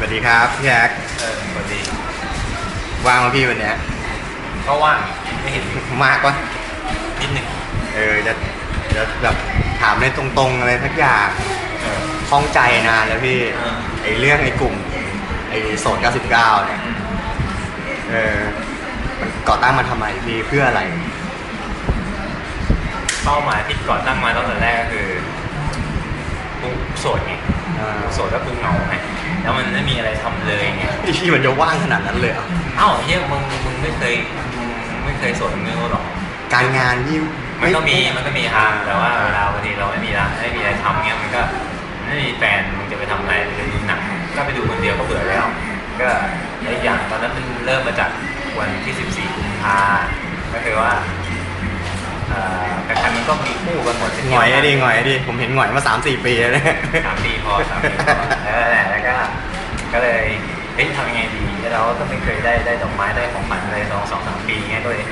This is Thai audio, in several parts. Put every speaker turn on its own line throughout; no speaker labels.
สวัสดีครับพี่แอ๊ก
เออพอดี
ว่างมาพี่วันเนี้ย
ก็ว่างไม่เห็น
มากวะ
นิดหนึ่ง
เออจะจะแบบถามในตรงๆอะไรสักอย่าง
เออ
คล้องใจนานแล้วพี่
เออ
ไอเรื่องไอกลุ่มไอโสด99เนี่ยเออมันก่อตั้งมาทำไมพี่เพื่ออะไร
เป้าหมายที่ก่อตั้งมาตั้งแต่แรกก็คือกูโสดไง
อ่า
โสดก็คือเหงาไง แล้วมันไม่มีอะไรทำเลยไง
ไอพี่มันจะว่างขนาดนั้นเลยเหรอ
เอ้าเฮียมึงมึงไม่เคยมึงไม่เคยโสดมึงไม่รู้หรอก
การงานที่
มันก็มีมันก็มีทางแต่ว่าเวลาบางทีเราไม่มีร้านไม่มีอะไรทำเงี้ยมันก็ไม่มีแฟนมึงจะไปทำอะไรไปดูหนังก็ไปดูคนเดียวก็เบื่อแล้ว ก็และอีกอย่างตอนนั้นมันเริ่มมาจากวันที่ 14กุมภาก็คือว่าเอ่อใครๆมันก็มีคู่กันหมด
หงอยอะดิหงอยอะดิผมเห็นหงอยมาสามสี่ปีแล้วเนี่ย
สามปีพอสามปีพอ ก็เลยเฮ้ยทำยังไงดีแล้วเราก็ไม่เคยได้ได้ดอกไม้ได้ของขวัญอะไรลองสองสามปีเงี้ยก็เลย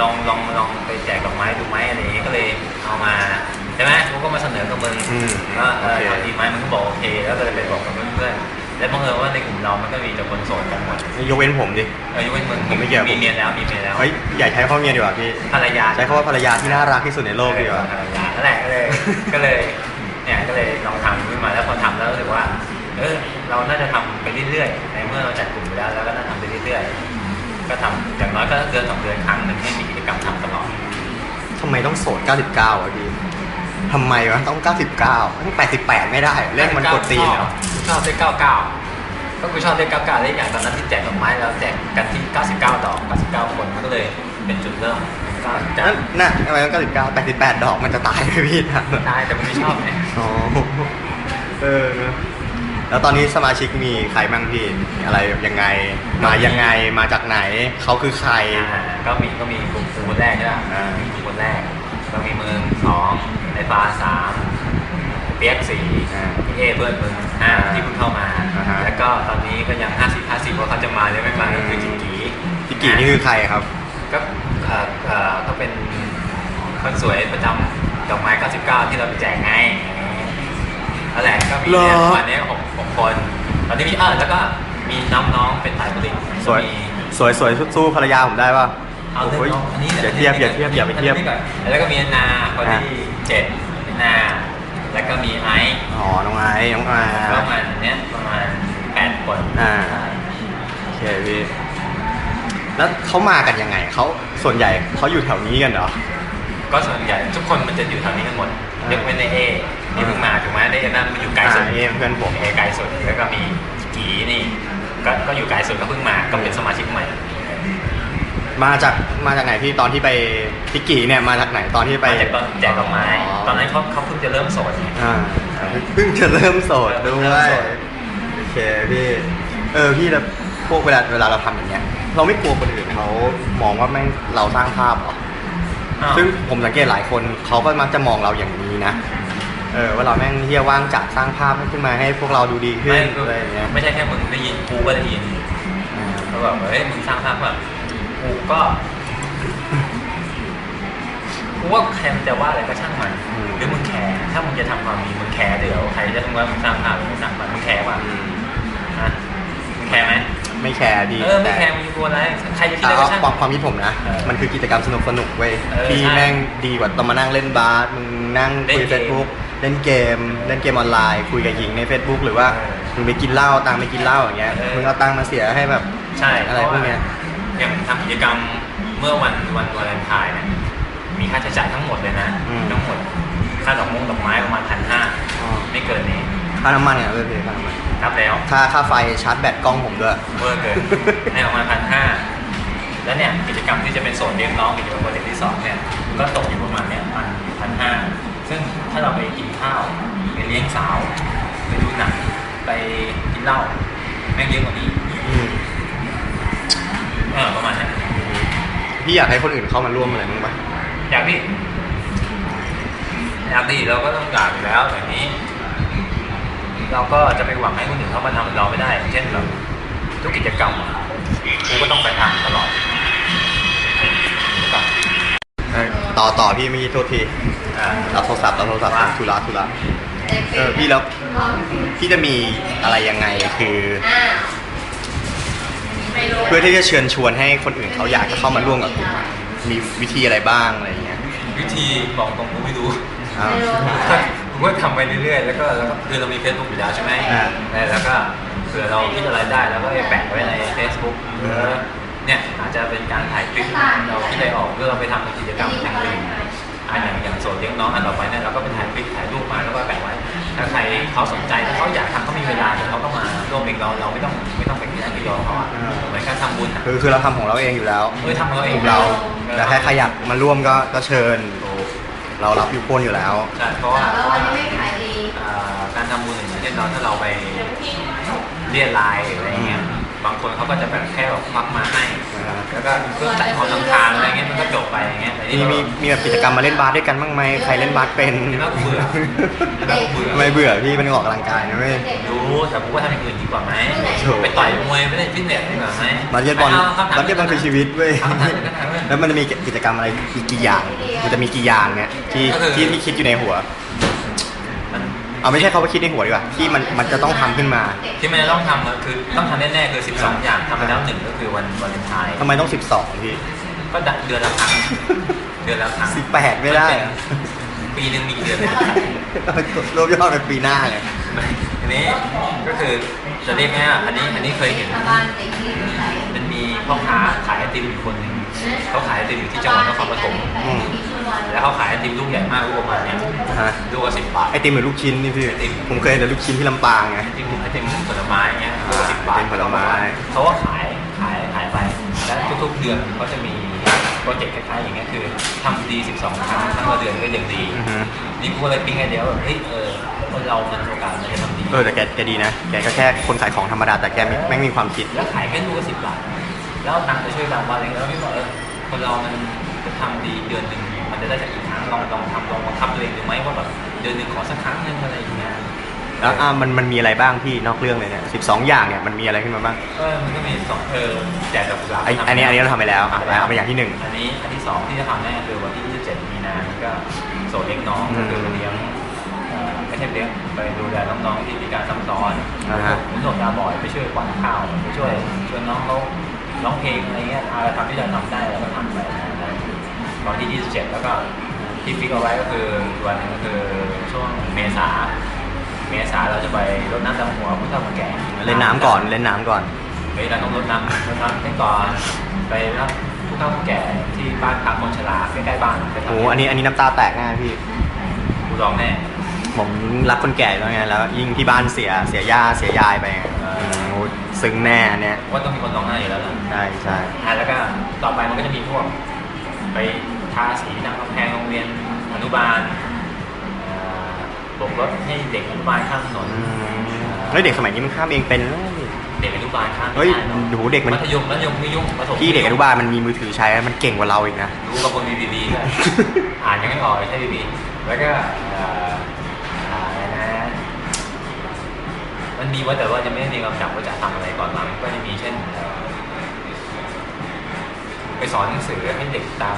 ลองลองลองไปแจกดอกไม้ดูไหมอะไรอย่างเงี้ยก็เลยเอามาใช่ไหมกูก็มาเสนอกับมึง
อืม
ว่าเออ
โอเค
ทำดีไหมมันก็บอกโอเค แล้วก็เลยไปบอกกับเพื่อนๆแล้วบังเอิญว่าในกลุ่มเรามันก็มีแต่คนโสดกันหมด
ยกเว้นผมดิ
เออยกเว้นมึง
ผมไม่เกี่ยว
มีเมียแล้วมีเมียแล้ว
เฮ้ยอย่าใช้คำว่าเมียดีกว่าพี่
ภรรยา
ใช้คำว่าภรรยาที่น่ารักที่สุดในโลกดีกว่า
ภรรยานั่นแหละก็เลยก็เลยเนี่ยก็เลยลองทำขึ้นมาแล้วพอทำแล้วรู้สึกว่า เออเราน่าจะทำไปเรื่อยๆในเมื่อเราจัดกลุ่มไปแล้วแล้วก็น่าทำไปเรื่อยๆก็ทำอย่างน้อยก็เดือนสองเดือนครั้งหนึ่งให้มีกิจกรรมทำตลอด
ทำไมต้องโสด 99อะพี่ทำไมวะต้อง 99ต้อง88 ไม่ได้ เลขมันกดตีนเหรอ
ชอบเลขเก้าเก้าก็คือชอบเลขเก้าเก้าเลขอย่างตอนนั้นที่แจกดอกไม้แล้วแจกกันที่ 99 ดอก 99 คนมันก็เลยเป็นจุดเริ่มก็จะ
นั่นน่ะทำไมต้อง99 88 ดอกมันจะตายไหมพี่นะ
ได้แต่มันไม่ชอบไง
อ๋อเออนะ แล้วตอนนี้สมาชิกมีใครบ้างพี่อะไรยังไง มายังไงมาจากไหนเขาคือใคร
อ่าก็มีก็มีกลุ่มกลุ่มคนแรกใช่ไหม
อ่า
กลุ่มคนแรก ก็มีมึงสองไอ้ฟ้าสามเปียกสี่
อ่า
พี่เอเพื่อนมึงห้า
อ่า
ที่เพิ่งเข้ามา
อ่าฮะ
แล้วก็ตอนนี้ก็ยัง 50 50ว่าเขาจะมาหรือไม่มาก็คือจิงกี
พี่กี่นี่คือใครครับ
ก็เอ่อเอ่อก็เป็นคนสวยประจำดอกไม้ 99 ที่เราไปแจกไงนั่นแหละก็มีเนี่ย
เหรอ
ประมาณเนี้ยหกหก คนตอนนี้มีเออแล้วก็มีน้องๆเป็นสายผลิต
สวย
ก็มี
สวยสวยสู้ภรรยาผมได้ป่ะ
เอาเรื่อง
โอ้ย
น้องอันนี้
อย่าเทียบอย่าเทียบอย่าไปเทียบ
อันนี้ก่อนแล้วก็มีนาคนที่เจ็ดนาแล้วก็มีไอซ์
อ๋อ น้องไอ้น้องอา
ก็ประมาณเนี้ยประมาณแปดคน
อ่าโอเคพี่แล้วเขามากันยังไงเขาส่วนใหญ่เขาอยู่แถวนี้กันเหรอ
ก็ส่วนใหญ่ทุกคนมันจะอยู่แถวนี้กันหมด
อ่าย
กเว้นในเอนี่เพิ่งมาถูกไหม ในเอนั่นมันอยู่ไกลสุด
อ่าเอเพื่อนผม
เอไกลสุดแล้วก็มีกีนี่ ก็ก็อยู่ไกลสุดก็เพิ่งมาก็เป็นสมาชิกใหม่
มาจากมาจากไหนพี่ตอนที่ไปพิกกี้เนี่ยมาจากไหนตอนที่ไป
มาจากตอนแจกดอกไม้ ตอนนั้นเขาเขาเพิ่งจะเริ่มโสดไง
อ่าเพิ่งจะเริ่มโสดด้
เริ่
ว
ม
ย
โสด
โอเคพี่เออพี่แล้วพวกเวลาเวลาเราทำอย่างเงี้ยเราไม่กลัวคนอื่นเขามองว่าแม่งเราสร้างภาพเหรอ
อ้าว
ซึ่งผมสังเกตหลายคนเขาก็มักจะมองเราอย่างนี้นะ เออว่าเราแม่งเฮียว่างจัดสร้างภาพขึ้นมาให้พวกเราดูดีขึ้
ไม่
นอะไรอย่างเงี้ย
ไม่ใช่แค่มึงได้ยินกูก็ได้ยิน
อ่า
เขาบอกว่าเฮ้ยมึงสร้างภาพแบบกูก็กูว่าใครมันจะว่าอะไรก็ช่างมันหรือมึงแคร์ถ้ามึงจะทำความดีมึงแคร์เดี๋ยวใครจะทำว่ามึงสร้างภาพหรือไม่สร้างภาพมึงแคร์ป่ะ
อืม
ฮะมึงแคร์ไหม
ไม่แคร์ดี
เออไม่
แต่
แคร์มึงจะกลัวอะไรใครจะคิด
เอา
อะไรก็ช่าง
ความความคิดผมนะ
เออ
มันคือกิจกรรมสนุกสนุกๆเว้ย
เออ
ที่
ใช่
แม่งดีกว่าต้องมานั่งเล่นบาสมึงนั่งคุย
เล่นเกม
เฟซบุ๊ก เล่นเกม เล่นเกมออนไลน์ คุยกับหญิงใน Facebook หรือว่า
เออ
มึงไปกินเหล้าตังค์ไปกินเหล้าอย่างเงี้ย
เออ
มึงเอาตังค์มาเสียให้แบบ
ใช่
อะไรพวกเนี้ย
อย่างทำกิจกรรมเมื่อวันวันวาเลนไทน์เนี่ยมีค่าใช้จ่ายทั้งหมดเลยนะ
อืม
ทั้งหมดค่าดอกมงดอกไม้ประมาณพันห้า
อ๋อ
ไม่เกินนี้
ค่าน้ำมันเนี่ยเว้ยพี่ค่าน้ำมัน
นับแล้ว
ค่าค่าไฟชาร์จแบตกล้องผมด้วย
เวอร์เกิน ให้ประมาณพันห้าแล้วเนี่ยกิจกรรมที่จะเป็นโซนเลี้ยงน้องกิจกรรมโปรเจกต์ที่สองเนี่ยก็ตกอยู่ประมาณเนี่ยพันพันห้า ซึ่งถ้าเราไปกินข้าวไปเลี้ยงสาว ไปดูหนังไปกินเหล้าแม่งเยอะกว่านี้
อืม
เออประมาณเนี้ย
พี่อยากให้คนอื่นเข้ามาร่วมอะไรมั้างปะ
อยากดิอยากดิเราก็ต้องอยากอยู่แล้วแต่นี้ เราก็จะไปหวังให้คนอื่นเขามาทำเหมือนเราไม่ได้ เช่นแบบทุกกิจกรรมอะกูก็ต้องไปทำตลอดกับ
เออต่อต่อพี่เมื่อกี้โทษที
อ่า
รับโทรศัพท์รับโทรศัพท์
ว่า
ธุระธุระเออพี่แล้วพี่จะมีอะไรยังไงคือ เพื่อที่จะเชิญชวนให้คนอื่นเขาอยากจะเข้ามาร่วมกับกลุ่มอะมีวิธีอะไรบ้างอะไรอย่างเงี้ย
วิธีบอกตรงผมไม่รู้
อ่า
ผมก็ทำไปเรื่อยๆ แล้วก็แล้วก็คือเรามี Facebook อยู่แล้วใช่ไหม
อ่า
แล้วก็เผื่อเราคิดอะไรได้แล้วก็ไปแปะไว้ใน Facebook หรือเนี่ยอาจจะเป็นการถ่ายคลิปเราที่ได้ออกเพื่อเราไปทำกิจกรรมอย่างอื่น อะอย่างอย่างโซนเลี้ยงน้องอันต่อไปเนี่ยเราก็ไปถ่ายคลิปถ่ายรูปมาแล้วก็แปะไว้ถ้าใครเขาสนใจถ้าเขาอยากทำเขามีเวลาเดี๋ยวเขาก็มาร่วมเองเราเราไม่ต้องไม่ต้องไปกินกินรอเขาอะเหมือนการทำบุญอะ
คือคือเราทำของเราเองอยู่แล้ว
เออทำของเราเอง
กลุ่มเราแต่ถ้าใครอยากมาร่วมก็ก็เชิญ เรารับอยู่คนอยู่แล้ว
ใช่เพราะว่า
แล้ววันนี้ไม่ขายดี
อ่าการทำบุญอย่างเช่นเราถ้าเราไปเรียรลายหรืออะไรเงี้ยบางคนเขาก็จะแบบแค่แบบควักมาให้
อ่า
แล้วก็เพื่อตัดความรำคาญอะไรเงี้ยมันก็จบไปอย่างเงี้ยแต่
มี
นี่เรา
มีมีแบบกิจกรรมมาเล่นบาสด้วยกันบ้างไหมใครเล่นบาสเป็น
เห็นแล้วกูเบื่อเห็นแล้วกูเบื่อ
ไม่เบื่อพี่เป็นออกกำลังกายนะเว้ย
รู้แต่กูว่าทำอย่างอื่นดีกว่าไหม
โถ่
ไปต่อยมวยไปเล่นฟิตเนสดีกว่าไหม
บาสเกตบอล
เาคำถม
บาสเกตบอลคือชีวิตเว้ย
คำถามคือคำถามคือ
แล้วมันจะมีกิจกรรมอะไรอีกกี่อย่าง มันจะมีกี่อย่างเนี่ยที่
ก็คือ
ที่ที่คิดอยู่ในหัว
มัน
เอาไม่ใช่เขาไปคิดในหัวดีกว่าที่มันมันจะต้องทำขึ้นมา
ที่มันจะต้องทำอะคือต้องทำแน่ๆคือ 12 อย่างทำไปแล้วหนึ่งก็คือวันวันเลนไทน์
ทำไมต้อง 12พี่
ก็เดือนละครั้ง เดือนละครั้ง
18ไม่ได้อะ
ปีหนึ่งมีกี่เดือน
รวบยอดเป็นปีหน้าเลย
อันนี้ก็คือจะเรียกง่ายๆอันนี้อันนี้เคยเห็น
บ้านเด็กที่ใส่
มัน มีพ่อค้าขายไอติมอยู่คนหนึ่งเขาขายไอติมอยู่ที่จังหวัดนครปฐม
อืม
แล้วเขาขายไอติมลูกใหญ่มากลูกประมาณเนี้ย
ฮะ
ลูกละสิบบาท
ไอติมเหมือนลูกชิ้นนี่พี่
ไอติม
ผมเคยเห็นแต่ลูกชิ้นที่ลำปางไง
ไอติมไอติมผลไม้เงี้ยลูกละสิบบาท
ไอติมผลไม้
เขาก็ขายขายขายไป แล้วทุกๆเดือนเขาจะมีโปรเจกต์คล้ายๆอย่างเงี้ยคือทำดี12 ครั้งครั้งละเดือนก็ยังดี
อือฮึ
นี่กูเลยปิ๊งไอเดียว่าแบบเฮ้ยเออคนเรามันโอกาสมันจะทำดี
เออแต่แกแกดีนะ แกก็แค่คนขายของธรรมดาแต่แกมีแม่งมีความคิด
แล้วขายแค่ลูกละสิบบาท แล้วเอาตังค์ไปช่วยตามบ้านอะไรเงี้ยแล้วพี่บอกเออคนเรามันจะทำดีเดือนหนึ่งมันจะได้จากอีกครั้งลองลองทำลองบังคับตัวเองดูไหมว่าแบบเดือนหนึ่งขอสักครั้งหนึ่งอะไรอย่างเงี้ย
แล้วอะมันมันมีอะไรบ้างพี่นอกเรื่องเลยเนี่ย12อย่างเนี่ยมันมีอะไรขึ้นมาบ้าง
เออมันก็มีสองเออแจกดอกกุหลาบ
ไออันนี้อันนี้เราทำไปแล้วอะเอาไปอย่างที่หนึ่ง
อันนี้อันที่สองที่จะทำแน่คือวันที่ 27 มีนามันก็โสดเล็กน้อง
อืม
ก็คือเลี้ยงเอ่อไม่ใช่เลี้ยงไปดูแลน้องๆที่มีการซ้ำซ้อน
อ่าฮะ
ผมส่งยาบ่อยไปช่วยกวาดข้าวไปช่วยชวนน้องเขา ร้องเพลงอะไรเงี้ยอะไรทำที่เราทำได้เราก็ทำไปนะวันที่ 27 แล้วก็ที่ฟิกเอาไว้ก็คืออีกวันหนึงก็คือช่วงเมษาเมษาเราจะไปรดน้ำดำหัวผู้เฒ่าผู้แก่
เล่นน้ำก่อนเล่นน้ำก่อน
ไปเราต้องรดน้ำรดน้ำให้ก่อนไปรับผู้เฒ่าผู้แก่ที่บ้านพักคนชราใกล้ๆบ้านไปทำ
โอ้อันนี้อันนี้น้ำตาแตกแน่พี่
กูร้องแน่
ผมรักคนแก่แล้วไงแล้ว ยิ่งที่บ้านเสียเสียย่าเสียยายไปไง
อ่า
อืมโอ้ ซึ้งแน่เนี่ย
ว่าต้องมีคนร้องไห้อยู่แล้วนะ
ใช่ใช่
อะแล้วก็ต่อไปมันก็จะมีพวกไปทาสีทำกำแพงโรงเรียนอนุบาลเอ่อโบกรถให้เด็กอนุบาลข้ามถนน
อืมเฮ้ยเด็กสมัยนี้มันข้ามเองเป็นแล้วนี่
เด็กอนุบาลข้าม
เฮ้ย
ไม่ได้
ดูเด็กมัน
มัธยมมัธยมไม่ยุ่งประถม
พี่เด็กอนุบาลมันมีมือถือใช้มันเก่งกว่าเราอีกนะ
รู้กับคนมีบีบีด้วยอ่านยังไม่ออกเลยใช่บีบีแล้วก็ มันมีไว้แต่ว่ายังไม่ได้มีกำกับว่าจะทำอะไรก่อนหลังก็จะมีเช่นเอ่อไปสอนหนังสือให้เด็กตาม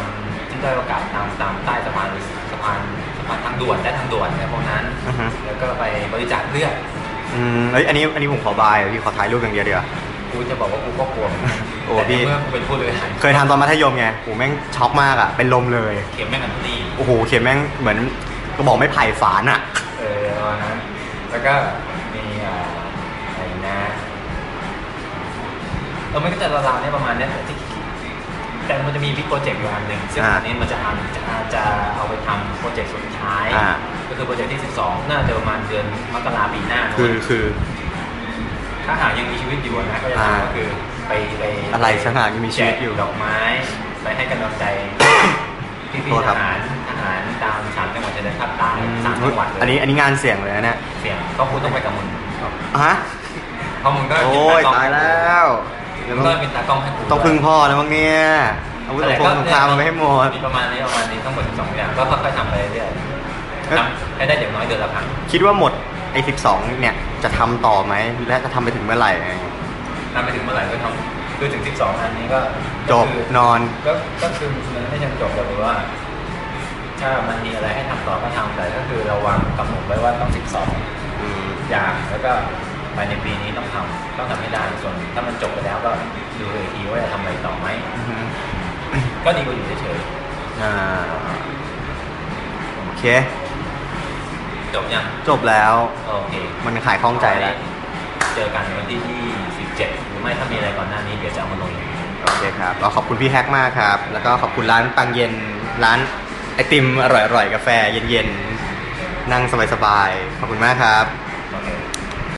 ที่ได้อยโอกาสตามตามใต้สะพานสะพานสะพานทางด่วนและทางด่วนเนี่ยพวกนั้น
อือฮึ
แล้วก็ไปบริจาคเลือด
อืมเอ้ยอันนี้อันนี้ผมขอบายพี่ขอถ่ายรูปอย่างเดียวเดียวา
กูจะบอกว่ากูก็กลัวเหมือนกัน
โอ้
แต่
พี่
เมื่อกูเป็นผู้บริหาร
เคยทำตอนมัธยมไงโหแม่งช็อกมากอะเป็นลมเลย
เข็มแม่งอันนี้
โอ้โหเขียนแม่งเหมือนกระบอกไม้ไผ่ฝานอะ
เออประมาณนั้น แล้วก็ เออมันก็จะราวๆเนี่ยประมาณเนี้ยแต่ที่แต่มันจะมีบิ๊กโปรเจกต์อยู่อันหนึ่งซึ่ง
อ่า
อันนี้มันจะอันจะจะเอาไปทำโปรเจกต์สุดท้าย
อ่า
ก็คือโปรเจกต์ที่ 12 น่าจะประมาณเดือนมกราปีหน้า
คือคือ
ถ้าหากยังมีชีวิตอยู่นะก็จะ
อ่า
ทำก็คือไปไป
อะไรสักอย่างยังมีชีวิตอยู่
แจกดอกไม้ ไปให้กำลังใจ พี่
โท
พี่
ษค
ท
รับ
หารทหารตามสามจังหวัดชายแดนภาคใต้
อืม
สามจังหวัดเลย
อันนี้อันนี้งานเสี่ยงเลยนะเนี่ย
เสียงก็คุณต้องไปกับมึง
ฮะ
เพราะมึงก็
โอ้ยตายแล้วเดี๋ยว
มึ
ต้อง
งก็เป็นตากล้องให้กู
ต้องพึ่งพ่อแล้วมั้งเนี่ยอาวุธสงครามสงครามมาไปให้หมด
มีประมาณนี้ประมาณนี้ทั้งหมด12อย่างก็ค่อยๆทำไปเรื่อย
เอ๊ะ
ๆทำให้ได้อย่างน้อยเดือนละครั้ง
คิดว่าหมดไอ้12เนี่ยจะทำต่อไหมและจะทำไปถึงเมื่อไหร่อะไรอย่างเงี้ย
ทำไปถึงเมื่อไหร่ก็ทำคือถึง 12 อันนี้ก็
จบ
ก็คือน
อน
ก็ก็คือมันไม่ใช่จบแต่ว่า ถ้ามันมีอะไรให้ทำต่อก็ทำแต่ก็คือเราวางกำหนดไว้ว่าต้อง 12
อืม
อย่างแล้วก็ ภายในปีนี้ต้องทำต้องทำให้ได้ส่วนถ้ามันจบไปแล้วก็ดูอีกทีว่าจะทำอะไรต่อไหม
อือฮึ
ก็ดีกว่าอยู่เฉย
อ่าโอเค
ๆจบยัง
จบแล้ว
โอเค
มันขายคล่องใจแล้ว
เจอกันวันที่27หรือไม่ถ้ามีอะไรก่อนหน้านี้เดี๋ยวจะเอามาลง
โอเคครับเราขอบคุณพี่แฮกมากครับ แล้วก็ขอบคุณร้านปังเย็นร้านไอติมอร่อยๆกาแฟเย็นๆ นั่งสบายๆ ขอบคุณมากครับ